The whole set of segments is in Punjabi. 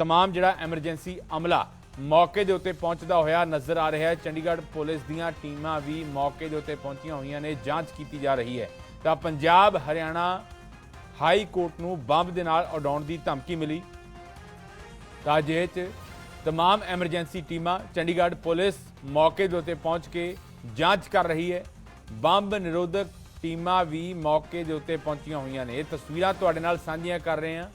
ਤਮਾਮ ਜਿਹੜਾ ਐਮਰਜੈਂਸੀ ਅਮਲਾ ਮੌਕੇ ਦੇ ਉੱਤੇ ਪਹੁੰਚਦਾ ਹੋਇਆ ਨਜ਼ਰ ਆ ਰਿਹਾ ਹੈ ਚੰਡੀਗੜ੍ਹ ਪੁਲਿਸ ਦੀਆਂ ਟੀਮਾਂ ਵੀ ਮੌਕੇ ਦੇ ਉੱਤੇ ਪਹੁੰਚੀਆਂ ਹੋਈਆਂ ਨੇ ਜਾਂਚ ਕੀਤੀ ਜਾ ਰਹੀ ਹੈ ਤਾਂ ਪੰਜਾਬ ਹਰਿਆਣਾ ਹਾਈ ਕੋਰਟ ਨੂੰ ਬੰਬ ਦੇ ਨਾਲ ਉਡਾਉਣ ਦੀ ਧਮਕੀ ਮਿਲੀ ਤਾਂ ਅਜਿਹੇ 'ਚ ਤਮਾਮ ਐਮਰਜੈਂਸੀ ਟੀਮਾਂ ਚੰਡੀਗੜ੍ਹ ਪੁਲਿਸ ਮੌਕੇ ਦੇ ਉੱਤੇ ਪਹੁੰਚ ਕੇ ਜਾਂਚ ਕਰ ਰਹੀ ਹੈ ਬੰਬ ਨਿਰੋਧਕ ਟੀਮਾਂ ਵੀ ਮੌਕੇ ਦੇ ਉੱਤੇ ਪਹੁੰਚੀਆਂ ਹੋਈਆਂ ਨੇ ਇਹ ਤਸਵੀਰਾਂ ਤੁਹਾਡੇ ਨਾਲ ਸਾਂਝੀਆਂ ਕਰ ਰਹੇ ਹਾਂ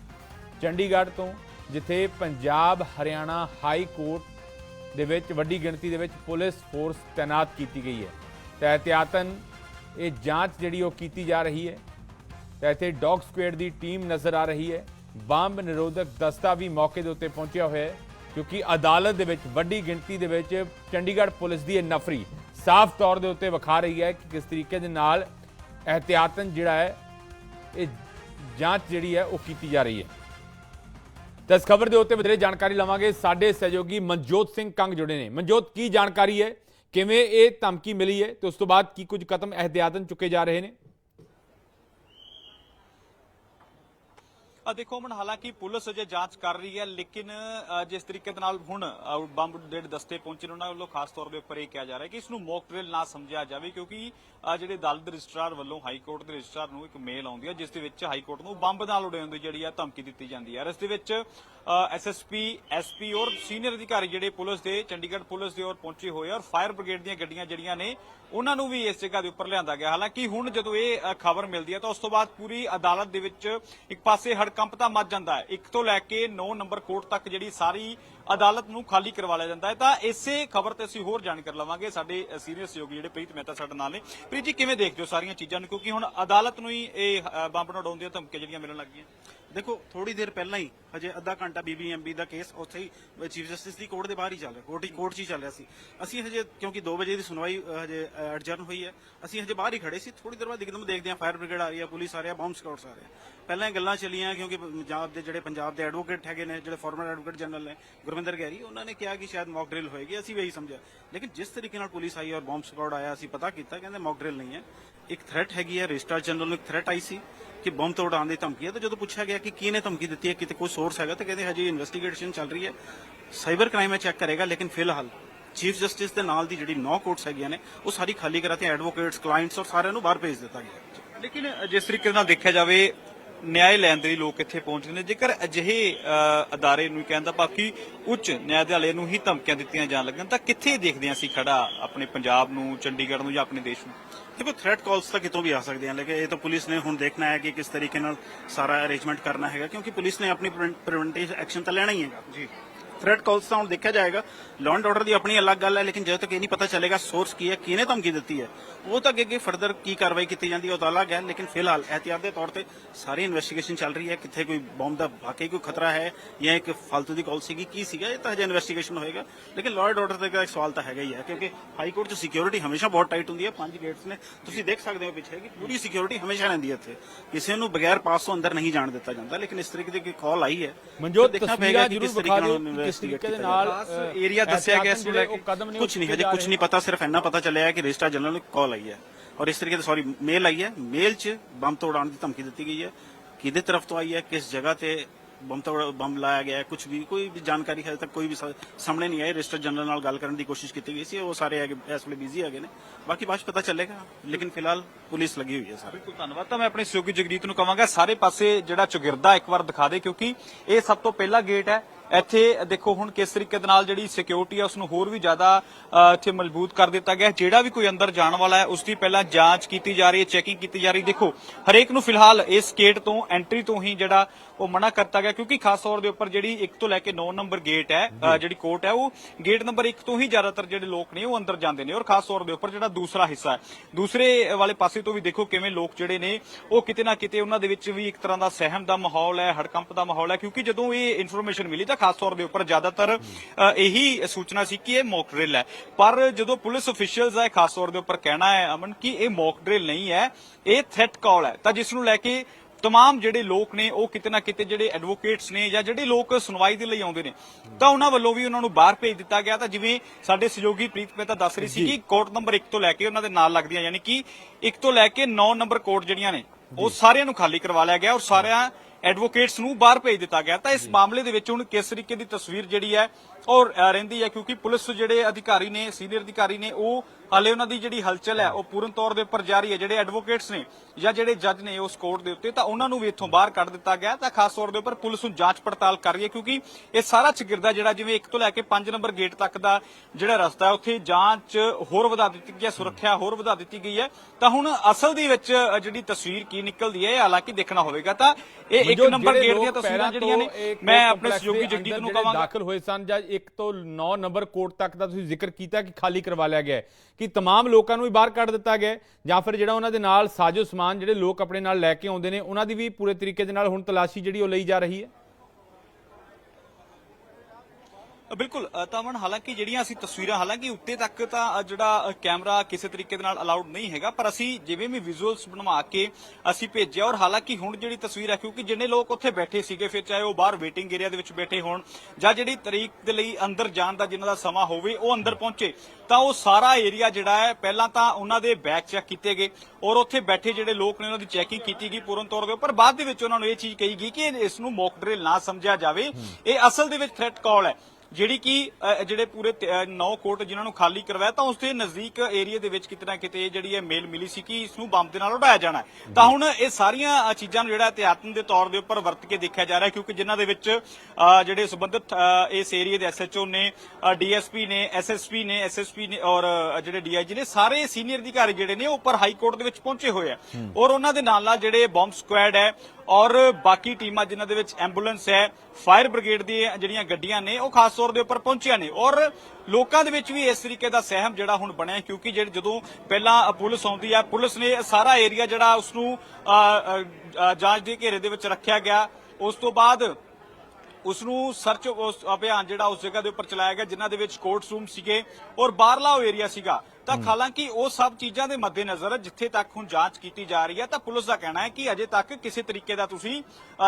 ਚੰਡੀਗੜ੍ਹ ਤੋਂ ਜਿੱਥੇ ਪੰਜਾਬ ਹਰਿਆਣਾ ਹਾਈ ਕੋਰਟ ਦੇ ਵਿੱਚ ਵੱਡੀ ਗਿਣਤੀ ਦੇ ਵਿੱਚ ਪੁਲਿਸ ਫੋਰਸ ਤਾਇਨਾਤ ਕੀਤੀ ਗਈ ਹੈ। ਤਾਂ ਇਹਤਿਆਤਨ ਇਹ ਜਾਂਚ ਜਿਹੜੀ ਉਹ ਕੀਤੀ ਜਾ ਰਹੀ ਹੈ। ਤਾਂ ਇੱਥੇ ਡੌਗ ਸਕੁਐਡ ਦੀ ਟੀਮ ਨਜ਼ਰ ਆ ਰਹੀ ਹੈ। ਬੰਬ ਨਿਰੋਧਕ ਦਸਤਾ ਵੀ ਮੌਕੇ ਦੇ ਉੱਤੇ ਪਹੁੰਚਿਆ ਹੋਇਆ ਹੈ, ਕਿਉਂਕਿ ਅਦਾਲਤ ਦੇ ਵਿੱਚ ਵੱਡੀ ਗਿਣਤੀ ਦੇ ਵਿੱਚ ਚੰਡੀਗੜ੍ਹ ਪੁਲਿਸ ਦੀ ਇਹ ਨਫਰੀ ਸਾਫ਼ ਤੌਰ ਦੇ ਉੱਤੇ ਵਿਖਾ ਰਹੀ ਹੈ ਕਿ ਕਿਸ ਤਰੀਕੇ ਦੇ ਨਾਲ ਇਹਤਿਆਤਨ ਜਿਹੜਾ ਹੈ, ਇਹ ਜਾਂਚ ਜਿਹੜੀ ਹੈ ਉਹ ਕੀਤੀ ਜਾ ਰਹੀ ਹੈ। ਤਾਂ ਇਸ ਖਬਰ ਦੇ ਉੱਤੇ ਵਧੇਰੇ ਜਾਣਕਾਰੀ ਲਵਾਂਗੇ। ਸਾਡੇ ਸਹਿਯੋਗੀ ਮਨਜੋਤ ਸਿੰਘ ਕੰਗ ਜੁੜੇ ਨੇ। ਮਨਜੋਤ, ਕੀ ਜਾਣਕਾਰੀ ਹੈ? ਕਿਵੇਂ ਇਹ ਧਮਕੀ ਮਿਲੀ ਹੈ? ਤੇ ਉਸ ਤੋਂ ਬਾਅਦ ਕੀ ਕੁਝ ਕਦਮ ਇਹਤਿਆਤਨ ਚੁੱਕੇ ਜਾ ਰਹੇ ਨੇ? ਦੇਖੋ ਮਨ ਹਾਲਾਂਕਿ ਪੁਲਿਸ ਅਜੇ ਜਾਂਚ ਕਰ ਰਹੀ ਹੈ ਲੇਕਿਨ ਜਿਸ ਤਰੀਕੇ ਦੇ ਨਾਲ ਹੁਣ ਬੰਬ ਜਿਹੜੇ ਦਸਤੇ ਪਹੁੰਚੇ ਨੇ ਉਹਨਾਂ ਵੱਲੋਂ ਖਾਸ ਤੌਰ ਦੇ ਉੱਪਰ ਇਹ ਕਿਹਾ ਜਾ ਰਿਹਾ ਕਿ ਇਸ ਨੂੰ ਮੌਕ ਡਰਿਲ ਨਾ ਸਮਝਿਆ ਜਾਵੇ ਕਿਉਂਕਿ ਅ, ਜਿਹੜੇ ਦਲ ਦੇ ਰਜਿਸਟਰਾਰ ਵੱਲੋਂ ਹਾਈ ਕੋਰਟ ਦੇ ਰਜਿਸਟਰਾਰ ਨੂੰ ਇੱਕ ਮੇਲ ਆਉਂਦੀ ਹੈ ਜਿਸ ਦੇ ਵਿੱਚ ਹਾਈ ਕੋਰਟ ਨੂੰ ਬੰਬ ਨਾਲ ਉਡਾਉਣ ਦੀ ਜਿਹੜੀ ਆ ਧਮਕੀ ਦਿੱਤੀ ਜਾਂਦੀ ਹੈ। ਇਸ ਦੇ ਵਿੱਚ ਐਸਐਸਪੀ ਐਸਪੀ ਔਰ ਸੀਨੀਅਰ ਅਧਿਕਾਰੀ ਜਿਹੜੇ ਪੁਲਿਸ ਦੇ ਚੰਡੀਗੜ੍ਹ ਪੁਲਿਸ ਦੇ ਔਰ ਪਹੁੰਚੇ ਹੋਏ ਔਰ ਫਾਇਰ ਬ੍ਰਿਗੇਡ ਦੀਆਂ ਗੱਡੀਆਂ ਜਿਹੜੀਆਂ ਨੇ ਉਹਨਾਂ ਨੂੰ ਵੀ ਇਸ ਜਗ੍ਹਾ ਦੇ ਉੱਪਰ ਲਿਆਂਦਾ ਗਿਆ। ਹਾਲਾਂਕਿ ਹੁਣ ਜਦੋਂ ਇਹ ਖਬਰ ਮਿਲਦੀ ਹੈ ਤਾਂ ਉਸ ਤੋਂ ਬਾਅਦ ਪੂਰੀ ਅਦਾਲਤ ਦੇ ਵਿੱਚ ਇੱਕ ਪਾਸੇ ਹੜਕੰਪ ਤਾਂ ਮਚ ਜਾਂਦਾ ਹੈ। ਇੱਕ ਤੋਂ ਲੈ ਕੇ 9 ਨੰਬਰ ਕੋਰਟ ਤੱਕ ਜਿਹੜੀ ਸਾਰੀ ਅਦਾਲਤ ਨੂੰ ਖਾਲੀ ਕਰਵਾ ਲਿਆ ਜਾਂਦਾ ਹੈ। ਤਾਂ ਇਸੇ ਖਬਰ ਤੇ ਅਸੀਂ ਹੋਰ ਜਾਣਕਾਰੀ ਲਵਾਂਗੇ। ਸਾਡੇ ਸੀਨੀਅਰ ਸਹਿਯੋਗੀ ਜਿਹੜੇ ਪ੍ਰੀਤ ਮਹਿਤਾ ਸਾਡੇ ਨਾਲ ਨੇ। ਪ੍ਰੀਤ ਜੀ ਕਿਵੇਂ ਦੇਖਦੇ ਹੋ ਸਾਰੀਆਂ ਚੀਜ਼ਾਂ ਨੂੰ? ਕਿਉਂਕਿ ਹੁਣ ਅਦਾਲਤ ਨੂੰ ਹੀ ਇਹ ਅ, ਬੰਬ ਨਾਲ ਉਡਾਉਣ ਧਮਕੀਆਂ ਜਿਹੜੀਆਂ ਮਿਲਣ ਲੱਗੀਆਂ। ਦੇਖੋ ਥੋੜੀ ਦੇਰ ਪਹਿਲਾਂ ਹੀ ਹਜੇ ਅੱਧਾ ਘੰਟਾ ਬੀਬੀਐਮਬੀ ਦਾ ਕੇਸ ਉੱਥੇ ਹੀ ਚੀਫ ਜਸਟਿਸ ਦੀ ਕੋਰਟ ਦੇ ਬਾਹਰ ਹੀ ਚੱਲ ਰਿਹਾ। ਕੋਰਟ ਹੀ ਕੋਰਟ 'ਚ ਹੀ ਚੱਲ ਰਿਹਾ ਸੀ। ਅਸੀਂ ਹਜੇ ਕਿਉਂਕਿ 2 ਵਜੇ ਦੀ ਸੁਣਵਾਈ ਹਜੇ ਐਡਜਰਨ ਹੋਈ ਹੈ। ਅਸੀਂ ਹਜੇ ਬਾਹਰ ਹੀ ਖੜੇ ਸੀ। ਥੋੜੀ ਦੇਰ ਬਾਅਦ ਇੱਕਦਮ ਦੇਖਦੇ ਹਾਂ ਫਾਇਰ ਬ੍ਰਿਗੇਡ ਆ ਰਹੀ ਹੈ ਪੁਲਿਸ ਆ ਰਹੀ ਹੈ ਬੰਬ ਸਕਾਉਟਸ ਆ ਰਹੇ ਪਹਿਲਾਂ ਇਹ ਗੱਲਾਂ ਚੱਲੀਆਂ ਕਿਉਂਕਿ ਪੰਜਾਬ ਦੇ ਜਿਹੜੇ ਪੰਜਾਬ ਦੇ ਐਡਵੋਕੇਟ ਹੈਗੇ ਨੇ ਜਿਹੜੇ ਫਾਰਮਰ ਐਡਵੋਕੇਟ ਜਨਰਲ ਨੇ ਗੁਰਵਿੰਦਰ ਗੈਰੀ ਉਹਨਾਂ ਨੇ ਕਿਹਾ ਕਿ ਸ਼ਾਇਦ ਮੌਕ ਡਰਿਲ ਹੋਏਗੀ, ਅਸੀਂ ਵੀ ਇਹੀ ਸਮਝਿਆ। ਲੇਕਿਨ ਜਿਸ ਤਰੀਕੇ ਨਾਲ ਪੁਲਿਸ ਆਈ ਔਰ ਬੰਬ ਸਕਾਉਟ ਆਇਆ, ਅਸੀਂ ਪਤਾ ਕੀਤਾ, ਕਹਿੰਦੇ ਮੌਕ ਡਰਿਲ ਨਹੀਂ ਹੈ। ਇੱਕ ਥ੍ਰੈਟ ਹੈਗੀ ਹੈ ਰਜਿਸਟਰ ਜਨਰਲ ਨੂੰ ਇੱਕ ਥ੍ਰੈਟ ਆਈ ਸੀ ਕਿ ਬੰਬ ਤੋਂ ਉਡਾਉਣ ਦੀ ਧਮਕੀ ਹੈ। ਤੇ ਜਦੋਂ ਪੁੱਛਿਆ ਗਿਆ ਕਿ ਕਿਹਨੇ ਧਮਕੀ ਦਿੱਤੀ ਹੈ, ਕਿਤੇ ਕੋਈ ਸੋਰਸ ਹੈਗਾ, ਤਾਂ ਕਹਿੰਦੇ ਹਜੇ ਇਨਵੈਸਟੀਗੇਸ਼ਨ ਚੱਲ ਰਹੀ ਹੈ। ਸਾਈਬਰ ਕ੍ਰਾਈਮ ਹੈ ਚੈੱਕ ਕਰੇਗਾ, ਲੇਕਿਨ ਫਿਲਹਾਲ ਚੀਫ ਜਸਟਿਸ ਦੇ ਨਾਲ ਦੀ ਜਿਹੜੀ ਨੌ ਕੋਰਟਸ ਹੈਗੀਆਂ ਨੇ, ਉਹ ਸਾਰੀ ਖਾਲੀ ਕਰਾਤੇ ਐਡਵੋਕੇਟਸ ਕਲਾਇੰਟਸ ਔਰ ਸਾਰਿਆਂ ਨੂੰ ਬਾਹਰ ਭੇਜ ਦਿੱਤਾ ਗਿਆ। ਲੇਕਿਨ ਜਿਸ ਤਰੀਕੇ ਨਾਲ ਦੇਖਿਆ ਜਾਵੇ ਨਿਆਂ ਲੈਣ ਦੇ ਲਈ ਲੋਕ ਇੱਥੇ ਪਹੁੰਚਦੇ ਨੇ। ਜੇਕਰ ਅਜਿਹੇ ਅਦਾਰੇ ਨੂੰ ਕਹਿੰਦਾ ਬਾਕੀ ਉੱਚ ਨਿਆਂਦਿਆਲੇ ਨੂੰ ਹੀ ਧਮਕੀਆਂ ਦਿੱਤੀਆਂ ਜਾਣ ਲੱਗਣ ਤਾਂ ਕਿੱਥੇ ਦੇਖਦੇ ਹਾਂ ਅਸੀਂ ਖੜਾ ਆਪਣੇ ਪੰਜਾਬ ਨੂੰ ਚੰਡੀਗੜ੍ਹ ਨੂੰ ਜਾਂ ਆਪਣੇ ਦੇਸ਼ ਨੂੰ? ਦੇਖੋ ਥ੍ਰੈਟ ਕਾਲਸ ਤਾਂ ਕਿਤੋਂ ਵੀ ਆ ਸਕਦੇ ਹਨ ਲੇਕਿਨ ਇਹ ਤਾਂ ਪੁਲਿਸ ਨੇ ਹੁਣ ਦੇਖਣਾ ਹੈ ਕਿ ਕਿਸ ਤਰੀਕੇ ਨਾਲ ਸਾਰਾ ਅਰੇਂਜਮੈਂਟ ਕਰਨਾ ਹੈਗਾ ਕਿਉਂਕਿ ਪੁਲਿਸ ਨੇ ਆਪਣੀ ਪ੍ਰੀਵੈਂਟਿਵ ਐਕਸ਼ਨ ਤਾਂ ਲੈਣਾ ਹੀ ਹੈਗਾ। ਜੀ। ਥ੍ਰੈਟ ਕਾਲਸ ਤਾਂ ਹੁਣ ਦੇਖਿਆ ਜਾਏਗਾ। ਲਾਅ ਐਂਡ ਆਰਡਰ ਦੀ ਆਪਣੀ ਅਲੱਗ ਗੱਲ ਹੈ ਲੇਕਿਨ ਜਦੋਂ ਤੱਕ ਇਹ ਨਹੀਂ ਪਤਾ ਚੱਲੇਗਾ ਸੋਰਸ ਕੀ ਹੈ ਕਿਹਨੇ ਧਮਕੀ ਦਿੱਤੀ ਹੈ ਉਹ ਤਾਂ ਅੱਗੇ ਅੱਗੇ ਫਰਦਰ ਕੀ ਕਾਰਵਾਈ ਕੀਤੀ ਜਾਂਦੀ ਹੈ ਉਹ ਤਾਂ ਅਲੱਗ ਹੈ ਲੇਕਿਨ ਫਿਲਹਾਲ ਇਹਤਿਆਤ ਦੇ ਤੌਰ ਤੇ ਸਾਰੀ ਇਨਵੈਸਟੀਗੇਸ਼ਨ ਚੱਲ ਰਹੀ ਹੈ ਕਿੱਥੇ ਕੋਈ ਬੰਬ ਦਾ ਵਾਕਈ ਕੋਈ ਖਤਰਾ ਹੈ ਜਾਂ ਇੱਕ ਫालतू ਦੀ ਕਾਲ ਸੀਗੀ ਕੀ ਸੀਗਾ ਇਹ ਤਾਂ ਹਜੇ ਇਨਵੈਸਟੀਗੇਸ਼ਨ ਹੋਏਗਾ। ਲੇਕਿਨ ਲਾਅ ਐਂਡ ਆਰਡਰ ਤੇ ਇੱਕ ਸਵਾਲ ਤਾਂ ਹੈਗਾ ਹੀ ਹੈ ਕਿਉਂਕਿ ਹਾਈ ਕੋਰਟ 'ਚ ਸਿਕਿਉਰਿਟੀ ਹਮੇਸ਼ਾ ਬਹੁਤ ਟਾਈਟ ਹੁੰਦੀ ਹੈ ਪੰਜ ਗੇਟਸ ਨੇ। ਤੁਸੀਂ ਦੇਖ ਸਕਦੇ ਹੋ ਪਿੱਛੇ ਕਿ ਪੂਰੀ ਸਿਕਿਉਰਿਟੀ ਹਮੇਸ਼ਾ ਰਹਿੰਦੀ ਹੈ ਇੱਥੇ। ਕਿਸੇ ਨੂੰ ਬਗੈਰ ਪਾਸ ਤੋਂ ਅੰਦਰ ਨਹੀਂ ਜਾਣ ਦਿੱਤਾ ਜਾਂਦਾ ਲੇਕਿਨ ਇਸ ਤਰੀਕੇ ਦੀ ਕਾਲ ਆਈ ਹੈ। ਮਨਜੋਤ ਤਸਵੀਰਾਂ ਜ਼ਰੂਰ ਵਿਖਾ ਦਿਓ ਕਿਸ ਤਰੀਕੇ ਦੇ ਨਾਲ ਏਰੀਆ ਦੱਸਿਆ ਗਿਆ ਇਸ ਨੂੰ ਲੈ ਕੇ ਕੁਝ ਨਹੀਂ ਹਜੇ ਜਾ ਕੁਝ ਨਹੀਂ ਪਤਾ ਸਿਰਫ ਇੰਨਾ ਪਤਾ ਚੱਲਿਆ ਹੈ ਕਿ ਰਜਿਸਟਰ ਜਨਰਲ ਨੂੰ ਕਾਲ ਆਈ ਹੈ। ਔਰ ਇਸ ਤਰੀਕੇ ਦੇ ਸੌਰੀ ਮੇਲ ਆਈ ਹੈ। ਮੇਲ 'ਚ ਬੰਬ ਤੋਂ ਉਡਾਉਣ ਦੀ ਧਮਕੀ ਦਿੱਤੀ ਗਈ ਹੈ। ਕਿਹਦੇ ਤਰਫ ਤੋਂ ਆਈ ਹੈ? ਕਿਸ ਜਗ੍ਹਾ ਤੇ ਬੰਬ ਤੋਂ ਬੰਬ ਲਾਇਆ ਗਿਆ ਹੈ? ਕੁਝ ਵੀ ਕੋਈ ਵੀ ਜਾਣਕਾਰੀ ਹਜੇ ਤੱਕ ਕੋਈ ਵੀ ਸਾਹਮਣੇ ਨਹੀਂ ਆਈ। ਰਜਿਸਟਰ ਜਨਰਲ ਨਾਲ ਗੱਲ ਕਰਨ ਦੀ ਕੋਸ਼ਿਸ਼ ਕੀਤੀ ਗਈ ਸੀ। ਉਹ ਸਾਰੇ ਹੈਗੇ ਇਸ ਵੇਲੇ ਬਿਜ਼ੀ ਹੈਗੇ ਨੇ। ਬਾਕੀ ਬਾਅਦ 'ਚ ਪਤਾ ਚੱਲੇਗਾ। ਲੇਕਿਨ ਫਿਲਹਾਲ ਪੁਲਿਸ ਲੱਗੀ ਹੋਈ ਹੈ ਸਾਰੇ। ਬਿਲਕੁਲ ਧੰਨਵਾਦ। ਤਾਂ ਮੈਂ ਆਪਣੇ ਸਹਿਯੋਗੀ ਜਗਜੀਤ ਨੂੰ ਕਹਾਂਗਾ ਸਾਰੇ ਪਾਸੇ ਜਿਹੜਾ ਚੁਗਿਰਦਾ ਇੱਕ ਵਾਰ ਦਿਖਾ ਦੇ ਕਿਉਂਕਿ ਇਹ ਸਭ ਤੋਂ ਪਹਿਲਾ ਗੇਟ ਹੈ। ਇੱਥੇ ਦੇਖੋ ਹੁਣ ਕਿਸ ਤਰੀਕੇ ਦੇ ਨਾਲ ਜਿਹੜੀ ਸਿਕਿਉਰਿਟੀ ਹੈ ਉਸ ਨੂੰ ਹੋਰ ਵੀ ਜ਼ਿਆਦਾ ਇੱਥੇ ਮਜ਼ਬੂਤ ਕਰ ਦਿੱਤਾ ਗਿਆ। ਜਿਹੜਾ ਵੀ ਕੋਈ ਅੰਦਰ ਜਾਣ ਵਾਲਾ ਹੈ ਉਸ ਦੀ ਪਹਿਲਾਂ ਜਾਂਚ ਕੀਤੀ ਜਾ ਰਹੀ ਹੈ ਚੈਕਿੰਗ ਕੀਤੀ ਜਾ ਰਹੀ ਦੇਖੋ ਹਰੇਕ ਨੂੰ ਫਿਲਹਾਲ ਇਸ ਗੇਟ ਤੋਂ ਐਂਟਰੀ ਤੋਂ ਹੀ ਜਿਹੜਾ ਉਹ ਮਨਾ ਕਰਤਾ ਗਿਆ ਕਿਉਂਕਿ ਖਾਸ ਤੌਰ ਦੇ ਉੱਪਰ ਜਿਹੜੀ 1 ਤੋਂ ਲੈ ਕੇ 9 ਨੰਬਰ ਗੇਟ ਹੈ ਜਿਹੜੀ ਕੋਰਟ ਹੈ ਉਹ ਗੇਟ ਨੰਬਰ 1 ਤੋਂ ਹੀ ਜ਼ਿਆਦਾਤਰ ਜਿਹੜੇ ਲੋਕ ਨੇ ਉਹ ਅੰਦਰ ਜਾਂਦੇ ਨੇ। ਔਰ ਖਾਸ ਤੌਰ ਦੇ ਉੱਪਰ ਜਿਹੜਾ ਦੂਸਰਾ ਹਿੱਸਾ ਹੈ ਦੂਸਰੇ ਵਾਲੇ ਪਾਸੇ ਤੋਂ ਵੀ ਦੇਖੋ ਕਿਵੇਂ ਲੋਕ ਜਿਹੜੇ ਨੇ ਉਹ ਕਿਤੇ ਨਾ ਕਿਤੇ ਉਹਨਾਂ ਦੇ ਵਿੱਚ ਵੀ ਇੱਕ ਤਰ੍ਹਾਂ ਦਾ ਸਹਿਮ ਦਾ ਮਾਹੌਲ ਹੈ ਹੜਕੰਪ ਦਾ ਮਾਹੌਲ ਹੈ ਕਿਉਂਕਿ ਜਦੋਂ ਇਹ ਇਨਫੋਰਮੇਸ਼ਨ ਮਿਲੀ ਤਾਂ ਖਾਸ ਤੌਰ ਦੇ ਉੱਪਰ ਜ਼ਿਆਦਾਤਰ ਇਹੀ ਸੂਚਨਾ ਸੀ ਕਿ ਇਹ ਮੌਕ ਡਰਿਲ ਹੈ। ਪਰ ਜਦੋਂ ਪੁਲਿਸ ਅਫੀਸ਼ੀਅਲਸ ਹੈ ਖਾਸ ਤੌਰ ਦੇ ਉੱਪਰ ਕਹਿਣਾ ਹੈ ਅਮਨ ਕਿ ਇਹ ਮੌਕ ਡਰਿਲ ਨਹੀਂ ਹੈ ਇਹ ਥ੍ਰੈਟ ਕਾਲ ਹੈ। ਤਾਂ ਜਿਸ ਨੂੰ ਲੈ ਕੇ ਤਮਾਮ ਜਿਹੜੇ ਲੋਕ ਨੇ ਉਹ ਕਿਤੇ ਨਾ ਕਿਤੇ ਜਿਹੜੇ ਐਡਵੋਕੇਟਸ ਨੇ ਜਾਂ ਜਿਹੜੇ ਲੋਕ ਸੁਣਵਾਈ ਦੇ ਲਈ ਆਉਂਦੇ ਨੇ ਤਾਂ ਉਹਨਾਂ ਵੱਲੋਂ ਵੀ ਉਹਨਾਂ ਨੂੰ ਬਾਹਰ ਭੇਜ ਦਿੱਤਾ ਗਿਆ। ਤਾਂ ਜਿਵੇਂ ਸਾਡੇ ਸਹਿਯੋਗੀ ਪ੍ਰੀਤ ਮਹਿਤਾ ਦੱਸ ਰਹੀ ਸੀ ਕਿ ਕੋਰਟ ਨੰਬਰ 1 ਤੋਂ ਲੈ ਕੇ ਉਹਨਾਂ ਦੇ ਨਾਲ ਲੱਗਦੀਆਂ ਯਾਨੀ ਕਿ 1 ਤੋਂ ਲੈ ਕੇ 9 ਨੰਬਰ ਕੋਰਟ ਜਿਹੜੀਆਂ ਨੇ ਉਹ ਸਾਰਿਆਂ ਨੂੰ ਖਾਲੀ ਕਰਵਾ ਲਿਆ ਗਿਆ ਔਰ ਸਾਰਿਆਂ ਐਡਵੋਕੇਟਸ ਨੂੰ ਬਾਹਰ ਭੇਜ ਦਿੱਤਾ ਗਿਆ ਤਾਂ ਇਸ ਮਾਮਲੇ ਦੇ ਵਿੱਚ ਹੁਣ ਕਿਸ ਤਰੀਕੇ ਦੀ ਤਸਵੀਰ ਜਿਹੜੀ ਹੈ ਅ, ਰਹਿੰਦੀ ਹੈ ਕਿਉਂਕਿ ਪੁਲਿਸ ਜਿਹੜੇ ਅਧਿਕਾਰੀ ਨੇ ਸੀਨੀਅਰ ਅਧਿਕਾਰੀ ਨੇ ਉਹ ਹਾਲੇ ਉਹਨਾਂ ਦੀ ਜਿਹੜੀ ਹਲਚਲ ਹੈ ਉਹ ਪੂਰਨ ਤੌਰ ਦੇ ਉੱਪਰ ਜਾਰੀ ਹੈ। ਜਿਹੜੇ ਐਡਵੋਕੇਟਸ ਨੇ ਜਾਂ ਜਿਹੜੇ ਜੱਜ ਨੇ ਉਸ ਕੋਰਟ ਦੇ ਉੱਤੇ ਤਾਂ ਉਹਨਾਂ ਨੂੰ ਵੀ ਇੱਥੋਂ ਬਾਹਰ ਕੱਢ ਦਿੱਤਾ ਗਿਆ ਤਾਂ ਖਾਸ ਤੌਰ ਦੇ ਉੱਪਰ ਪੁਲਿਸ ਨੂੰ ਜਾਂਚ ਪੜਤਾਲ ਕਰ ਰਹੀ ਹੈ ਕਿਉਂਕਿ ਇਹ ਸਾਰਾ ਚਿਗਰਦਾ ਜਿਹੜਾ ਜਿਵੇਂ 1 ਤੋਂ ਲੈ ਕੇ 5 ਨੰਬਰ ਗੇਟ ਤੱਕ ਦਾ ਜਿਹੜਾ ਰਸਤਾ ਹੈ ਉੱਥੇ ਜਾਂਚ ਹੋਰ ਵਧਾ ਦਿੱਤੀ ਗਈ ਹੈ ਸੁਰੱਖਿਆ ਹੋਰ ਵਧਾ ਦਿੱਤੀ ਗਈ ਹੈ। ਤਾਂ ਹੁਣ ਅਸਲ ਦੇ ਵਿੱਚ ਜਿਹੜੀ ਤਸਵੀਰ ਕੀ ਨਿਕਲਦੀ ਹੈ ਇਹ ਹਾਲਾਂਕਿ ਦੇਖਣਾ ਹੋਵੇਗਾ। ਤਾਂ ਇਹ 1 ਜੋ ਨੰਬਰ ਗੇਟ ਦੀਆਂ ਤਸਵੀਰਾਂ ਜਿਹੜੀਆਂ ਨੇ ਮੈਂ ਆਪਣੇ ਸਹਿਯੋਗੀ ਜਗਦੀਪ ਨੂੰ ਕਹਾਂਗਾ। ਦਾਖਲ ਹੋਏ ਸਨ ਜਾਂ 1 ਤੋਂ 9 ਨੰਬਰ ਕੋਰਟ ਤੱਕ ਦਾ ਤੁਸੀਂ ਜ਼ਿਕਰ ਕੀਤਾ ਕਿ ਖਾਲੀ ਕਰਵਾ ਲਿਆ ਗਿਆ ਹੈ ਕਿ तमाम ਲੋਕਾਂ ਨੂੰ ਵੀ ਬਾਹਰ ਕੱਢ ਦਿੱਤਾ ਗਿਆ ਹੈ ਜਾਂ ਫਿਰ ਜਿਹੜਾ ਉਹਨਾਂ ਦੇ ਨਾਲ ਸਾਜੋ ਸਮਾਨ ਜਿਹੜੇ ਲੋਕ ਆਪਣੇ ਨਾਲ ਲੈ ਕੇ ਆਉਂਦੇ ਨੇ ਉਹਨਾਂ ਦੀ ਵੀ ਪੂਰੇ ਤਰੀਕੇ ਦੇ ਨਾਲ ਹੁਣ ਤਲਾਸ਼ੀ ਜਿਹੜੀ ਉਹ ਲਈ ਜਾ ਰਹੀ ਹੈ ਬਿਲਕੁਲ ਅ, ਤਾਂ ਮਨ ਹਾਲਾਂਕਿ ਜਿਹੜੀਆਂ ਅਸੀਂ ਤਸਵੀਰਾਂ ਹਾਲਾਂਕਿ ਉੱਤੇ ਤੱਕ ਤਾਂ ਜਿਹੜਾ ਕੈਮਰਾ ਕਿਸੇ ਤਰੀਕੇ ਦੇ ਨਾਲ ਅਲਾਉਡ ਨਹੀਂ ਹੈਗਾ ਪਰ ਅਸੀਂ ਜਿਵੇਂ ਵੀ ਵਿਜ਼ੂਅਲਸ ਬਣਵਾ ਕੇ ਅਸੀਂ ਭੇਜਿਆ ਔਰ ਹਾਲਾਂਕਿ ਹੁਣ ਜਿਹੜੀ ਤਸਵੀਰ ਹੈ ਕਿਉਂਕਿ ਜਿੰਨੇ ਲੋਕ ਉੱਥੇ ਬੈਠੇ ਸੀਗੇ ਫਿਰ ਚਾਹੇ ਉਹ ਬਾਹਰ ਵੇਟਿੰਗ ਏਰੀਆ ਦੇ ਵਿੱਚ ਬੈਠੇ ਹੋਣ ਜਾਂ ਜਿਹੜੀ ਤਰੀਕ ਦੇ ਲਈ ਅੰਦਰ ਜਾਣ ਦਾ ਜਿਨ੍ਹਾਂ ਦਾ ਸਮਾਂ ਹੋਵੇ ਉਹ ਅੰਦਰ ਪਹੁੰਚੇ ਤਾਂ ਉਹ ਸਾਰਾ ਏਰੀਆ ਜਿਹੜਾ ਹੈ ਪਹਿਲਾਂ ਤਾਂ ਉਹਨਾਂ ਦੇ ਬੈਗ ਚੈੱਕ ਕੀਤੇ ਗਏ ਔਰ ਉੱਥੇ ਬੈਠੇ ਜਿਹੜੇ ਲੋਕ ਨੇ ਉਹਨਾਂ ਦੀ ਚੈਕਿੰਗ ਕੀਤੀ ਗਈ ਪੂਰਨ ਤੌਰ ਤੇ ਪਰ ਬਾਅਦ ਦੇ ਵਿੱਚ ਉਹਨਾਂ ਨੂੰ ਇਹ ਚੀਜ਼ ਕਹੀ ਗਈ ਕਿ ਇਸ ਨੂੰ ਮੌਕ ਡਰਿਲ ਨਾ ਸਮਝਿਆ ਜਾਵੇ। ਇਹ ਅਸਲ ਦੇ ਵਿੱਚ ਥ੍ਰੈਟ ਕਾਲ ਹੈ। ਜਿਹੜੀ ਕਿ ਜਿਹੜੇ ਪੂਰੇ 9 ਕੋਟ ਜਿਨ੍ਹਾਂ ਨੂੰ ਖਾਲੀ ਕਰਵਾਇਆ ਤਾਂ ਉਸ ਦੇ ਨਜ਼ਦੀਕ ਏਰੀਆ ਦੇ ਵਿੱਚ ਕਿਤੇ ਨਾ ਕਿਤੇ ਜਿਹੜੀ ਇਹ ਮੇਲ ਮਿਲੀ ਸੀ ਕਿ ਇਸ ਨੂੰ ਬੰਬ ਦੇ ਨਾਲ ਉਡਾਇਆ ਜਾਣਾ ਹੈ। ਤਾਂ ਹੁਣ ਇਹ ਸਾਰੀਆਂ ਚੀਜ਼ਾਂ ਨੂੰ ਜਿਹੜਾ ਇਤਿਹਾਤਨ ਦੇ ਤੌਰ ਦੇ ਉੱਪਰ ਵਰਤ ਕੇ ਦੇਖਿਆ ਜਾ ਰਿਹਾ ਹੈ ਕਿਉਂਕਿ ਜਿਨ੍ਹਾਂ ਦੇ ਵਿੱਚ ਜਿਹੜੇ ਸੰਬੰਧਿਤ ਇਸ ਏਰੀਆ ਦੇ ਐਸਐਚਓ ਨੇ ਡੀਐਸਪੀ ਨੇ ਐਸਐਸਪੀ ਨੇ ਐਸਐਸਪੀ ਨੇ ਔਰ ਜਿਹੜੇ ਡੀਆਈਜੀ ਨੇ ਸਾਰੇ ਸੀਨੀਅਰ ਅਧਿਕਾਰੀ ਜਿਹੜੇ ਨੇ ਉਹ ਉੱਪਰ ਹਾਈ ਕੋਰਟ ਦੇ ਵਿੱਚ ਪਹੁੰਚੇ ਹੋਏ ਆ ਔਰ ਉਹਨਾਂ ਦੇ ਨਾਲ ਨਾਲ ਜਿਹੜੇ ਬੰਬ ਸਕੁਐਡ ਹੈ ਔਰ ਬਾਕੀ ਟੀਮਾਂ ਜਿਨ੍ਹਾਂ ਦੇ ਵਿੱਚ ਐਂਬੂਲੈਂਸ ਹੈ, ਫਾਇਰ ਬ੍ਰਿਗੇਡ ਦੀਆਂ ਜਿਹੜੀਆਂ ਗੱਡੀਆਂ ਨੇ, ਉਹ ਖਾਸ ਤੌਰ ਦੇ ਉੱਪਰ ਪਹੁੰਚੀਆਂ ਨੇ। ਔਰ ਲੋਕਾਂ ਦੇ ਵਿੱਚ ਵੀ ਇਸ ਤਰੀਕੇ ਦਾ ਸਹਿਮ ਜਿਹੜਾ ਹੁਣ ਬਣਿਆ ਕਿਉਂਕਿ ਜਿਹੜੇ ਜਦੋਂ ਪਹਿਲਾਂ ਪੁਲਿਸ ਆਉਂਦੀ ਹੈ ਪੁਲਿਸ ਨੇ ਸਾਰਾ ਏਰੀਆ ਜਿਹੜਾ ਉਸ ਨੂੰ ਜਾਂਚ ਦੇ ਘੇਰੇ ਦੇ ਵਿੱਚ ਰੱਖਿਆ ਗਿਆ। ਉਸ ਤੋਂ ਬਾਅਦ ਉਸ ਨੂੰ ਸਰਚ ਉਸ ਅਭਿਆਨ ਜਿਹੜਾ ਉਸ ਜਗ੍ਹਾ ਦੇ ਉੱਪਰ ਚਲਾਇਆ ਗਿਆ, ਜਿਨ੍ਹਾਂ ਦੇ ਵਿੱਚ ਕੋਰਟ ਰੂਮ ਸੀਗੇ ਔਰ ਬਾਹਰਲਾ ਉਹ ਏਰੀਆ ਸੀਗਾ। ਤਾਂ ਹਾਲਾਂਕਿ ਉਹ ਸਭ ਚੀਜ਼ਾਂ ਦੇ ਮੱਦੇਨਜ਼ਰ ਜਿੱਥੇ ਤੱਕ ਹੁਣ ਜਾਂਚ ਕੀਤੀ ਜਾ ਰਹੀ ਹੈ ਤਾਂ ਪੁਲਿਸ ਦਾ ਕਹਿਣਾ ਹੈ ਕਿ ਅਜੇ ਤੱਕ ਕਿਸੇ ਤਰੀਕੇ ਦਾ ਤੁਸੀਂ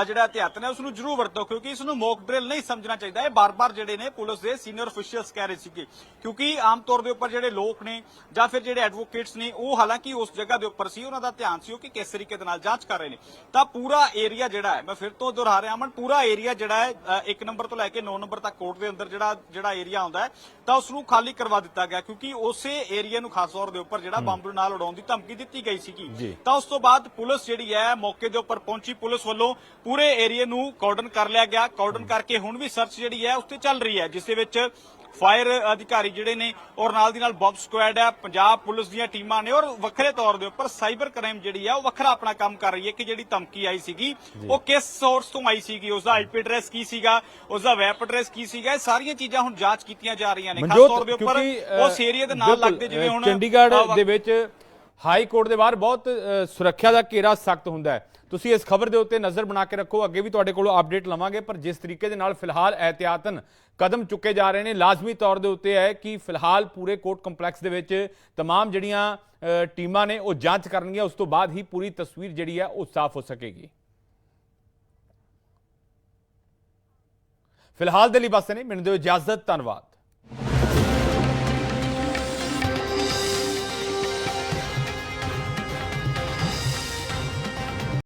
ਜਿਹੜਾ ਅਧਿਆਤਨ ਹੈ ਉਸ ਨੂੰ ਜ਼ਰੂਰ ਵਰਤੋ ਕਿਉਂਕਿ ਇਸ ਨੂੰ ਮੌਕ ਡਰਿਲ ਨਹੀਂ ਸਮਝਣਾ ਚਾਹੀਦਾ। ਇਹ ਬਾਰ-ਬਾਰ ਜਿਹੜੇ ਨੇ ਪੁਲਿਸ ਦੇ ਸੀਨੀਅਰ ਅਫੀਸ਼ੀਅਲਸ ਕਹਿ ਰਹੇ ਸੀਗੇ ਕਿਉਂਕਿ ਆਮ ਤੌਰ ਦੇ ਉੱਪਰ ਜਿਹੜੇ ਲੋਕ ਨੇ ਜਾਂ ਫਿਰ ਜਿਹੜੇ ਐਡਵੋਕੇਟਸ ਨੇ ਉਹ ਹਾਲਾਂਕਿ ਉਸ ਜਗ੍ਹਾ ਦੇ ਉੱਪਰ ਸੀ ਉਹਨਾਂ ਦਾ ਧਿਆਨ ਸੀ ਉਹ ਕਿ ਕਿਸ ਤਰੀਕੇ ਦੇ ਨਾਲ ਜਾਂਚ ਕਰ ਰਹੇ ਨੇ। ਤਾਂ ਪੂਰਾ ਏਰੀਆ ਜਿਹੜਾ ਹੈ ਮੈਂ ਫਿਰ ਤੋਂ ਦੁਹਰਾ ਰਿਹਾ ਹਾਂ ਪੂਰਾ ਏਰੀਆ ਜਿਹੜਾ ਹੈ 1 ਨੰਬਰ ਤੋਂ ਲੈ ਕੇ 9 ਨੰਬਰ ਤੱਕ ਕੋਰਟ ਦੇ ਅੰਦਰ ਜਿਹੜਾ ਜਿਹੜਾ ਏਰੀਆ ਆਉਂਦਾ ਹੈ ਤਾਂ ਉਸ ਨੂੰ ਖਾਲੀ ਕਰਵਾ ਦਿੱਤਾ ਗਿਆ ਕਿਉਂਕਿ ਉਸੇ ਏਰੀਆ ਨੂੰ ਖਾਸ ਤੌਰ ਦੇ ਉੱਪਰ ਜਿਹੜਾ ਬੰਬ ਨਾਲ ਉਡਾਉਣ ਦੀ ਧਮਕੀ ਦਿੱਤੀ ਗਈ ਸੀਗੀ। ਤਾਂ ਉਸ ਤੋਂ ਬਾਅਦ ਪੁਲਿਸ ਜਿਹੜੀ ਹੈ ਮੌਕੇ ਦੇ ਉੱਪਰ ਪਹੁੰਚੀ। ਪੁਲਿਸ ਵੱਲੋਂ ਪੂਰੇ ਏਰੀਆ ਨੂੰ ਕਾਰਡਨ ਕਰ ਲਿਆ ਗਿਆ। ਕਾਰਡਨ ਕਰਕੇ ਹੁਣ ਵੀ ਸਰਚ ਜਿਹੜੀ ਹੈ ਉਸ ਤੇ ਚੱਲ ਰਹੀ ਹੈ ਜਿਸ ਦੇ ਵਿੱਚ ਫਾਇਰ ਅਧਿਕਾਰੀ ਜਿਹੜੇ ਨੇ ਔਰ ਨਾਲ ਦੀ ਨਾਲ ਬੌਬ ਸਕੁਐਡ ਹੈ ਪੰਜਾਬ ਪੁਲਿਸ ਦੀਆਂ ਟੀਮਾਂ ਨੇ ਔਰ ਵੱਖਰੇ ਤੌਰ ਦੇ ਉੱਪਰ ਸਾਈਬਰ ਕ੍ਰਾਈਮ ਜਿਹੜੀ ਹੈ ਉਹ ਵੱਖਰਾ ਆਪਣਾ ਕੰਮ ਕਰ ਰਹੀ ਹੈ ਕਿ ਜਿਹੜੀ ਧਮਕੀ ਆਈ ਸੀਗੀ ਉਹ ਕਿਸ ਸੋਰਸ ਤੋਂ ਆਈ ਸੀਗੀ ਉਸ ਦਾ ਆਈਪੀ ਐਡਰੈਸ ਕੀ ਸੀਗਾ ਉਸ ਦਾ ਵੈਬ ਐਡਰੈਸ ਕੀ ਸੀਗਾ ਇਹ ਸਾਰੀਆਂ ਚੀਜ਼ਾਂ ਹੁਣ ਜਾਂਚ ਕੀਤੀਆਂ ਜਾ ਰਹੀਆਂ ਨੇ। ਖਾਸ ਤੌਰ ਦੇ ਉੱਪਰ ਉਸ ਏਰੀਆ ਦੇ ਨਾਲ ਲੱਗਦੇ ਜਿਵੇਂ ਹੁਣ ਚੰਡੀਗੜ੍ਹ ਦੇ ਵਿੱਚ ਹਾਈ ਕੋਰਟ ਦੇ ਬਾਹਰ ਬਹੁਤ ਅ, ਸੁਰੱਖਿਆ ਦਾ ਘੇਰਾ ਸਖਤ ਹੁੰਦਾ ਹੈ ਤੁਸੀਂ ਇਸ ਖਬਰ ਦੇ ਉੱਤੇ ਨਜ਼ਰ ਬਣਾ ਕੇ ਰੱਖੋ ਅੱਗੇ ਵੀ ਤੁਹਾਡੇ ਕੋਲੋਂ ਅਪਡੇਟ ਲਵਾਂਗੇ ਪਰ ਜਿਸ ਤਰੀਕੇ ਦੇ ਨਾਲ ਫਿਲਹਾਲ ਇਹਤਿਆਤਨ ਕਦਮ ਚੁੱਕੇ ਜਾ ਰਹੇ ਨੇ ਲਾਜ਼ਮੀ ਤੌਰ ਦੇ ਉੱਤੇ ਹੈ ਕਿ ਫਿਲਹਾਲ ਪੂਰੇ ਕੋਰਟ ਕੰਪਲੈਕਸ ਦੇ ਵਿੱਚ तमाम ਜਿਹੜੀਆਂ ਅ, ਟੀਮਾਂ ਨੇ ਉਹ ਜਾਂਚ ਕਰਨਗੀਆਂ ਉਸ ਤੋਂ ਬਾਅਦ ਹੀ ਪੂਰੀ ਤਸਵੀਰ ਜਿਹੜੀ ਹੈ ਉਹ ਸਾਫ਼ ਹੋ ਸਕੇਗੀ ਫਿਲਹਾਲ ਦੇ ਲਈ ਬਸ ਨਹੀਂ ਮੈਨੂੰ ਦਿਓ ਇਜਾਜ਼ਤ ਧੰਨਵਾਦ